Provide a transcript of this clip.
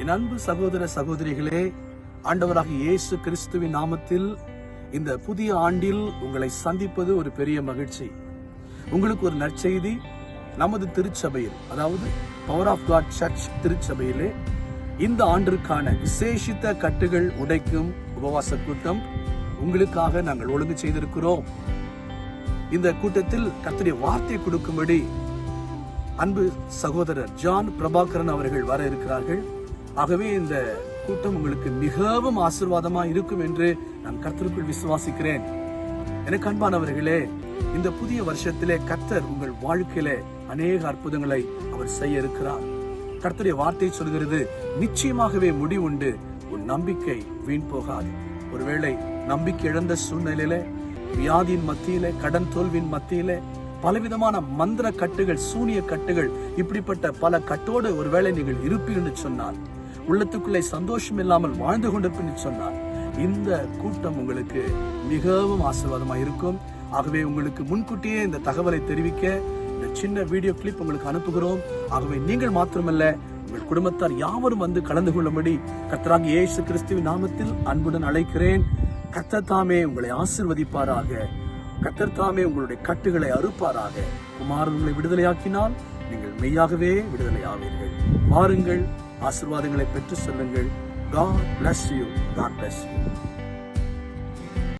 என் அன்பு சகோதர சகோதரிகளே ஆண்டவராக இயேசு கிறிஸ்துவின் நாமத்தில் இந்த புதிய ஆண்டில் உங்களை சந்திப்பது ஒரு பெரிய மகிழ்ச்சி. உங்களுக்கு ஒரு நற்செய்தி நமது திருச்சபையில் அதாவது பவர் ஆஃப் காட் சர்ச் திருச்சபையிலே இந்த ஆண்டிற்கான விசேஷித்த கட்டுகள் உடைக்கும் உபவாச கூட்டம் உங்களுக்காக நாங்கள் ஒழுங்கு செய்திருக்கிறோம். இந்த கூட்டத்தில் கர்த்தருடைய வார்த்தை கொடுக்கும்படி அன்பு சகோதரர் ஜான் பிரபாகரன் அவர்கள் வர இருக்கிறார்கள். ஆகவே இந்த கூட்டம் உங்களுக்கு மிகவும் ஆசீர்வாதமா இருக்கும் என்று நான் கர்த்தருக்குள் விசுவாசிக்கிறேன். எனக்கு அன்பானவர்களே இந்த புதிய வருஷத்திலே கர்த்தர் உங்கள் வாழ்க்கையிலே அநேக அற்புதங்களை அவர் செய்ய இருக்கிறார். கர்த்தருடைய வார்த்தை சொல்கிறது நிச்சயமாகவே முடிவுண்டு உன் நம்பிக்கை வீண் போகாது. ஒருவேளை நம்பிக்கை இழந்த சூழ்நிலையில வியாதியின் மத்தியில கடன் தோல்வியின் மத்தியில பலவிதமான மந்திர கட்டுகள் சூனிய கட்டுகள் இப்படிப்பட்ட பல கட்டோடு ஒருவேளை நீங்கள் இருப்பீர்கள் சொன்னால் உள்ளத்துக்குள்ளே சந்தோஷம் இல்லாமல் வாழ்ந்து கொண்டிருப்பேன் சொன்னால் இந்த கூட்டம் உங்களுக்கு மிகவும் ஆசீர்வாதமாக இருக்கும். ஆகவே உங்களுக்கு முன்கூட்டியே இந்த தகவலை தெரிவிக்க இந்த சின்ன வீடியோ கிளிப் உங்களுக்கு அனுப்புகிறோம். ஆகவே நீங்கள் மாத்திரமல்ல உங்கள் குடும்பத்தார் யாவரும் வந்து கலந்து கொள்ளும்படி கத்தராக இயேசு கிறிஸ்துவின் நாமத்தில் அன்புடன் அழைக்கிறேன். கர்த்தர் தாமே உங்களை ஆசிர்வதிப்பாராக. கத்தர் தாமே உங்களுடைய கட்டுகளை அறுப்பாராக. குமாரன் உங்களை விடுதலையாக்கினால் நீங்கள் மெய்யாகவே விடுதலை ஆவீர்கள் வாருங்கள் ஆசீர்வாதங்களை பெற்று செல்லுங்கள் God bless you. God bless you.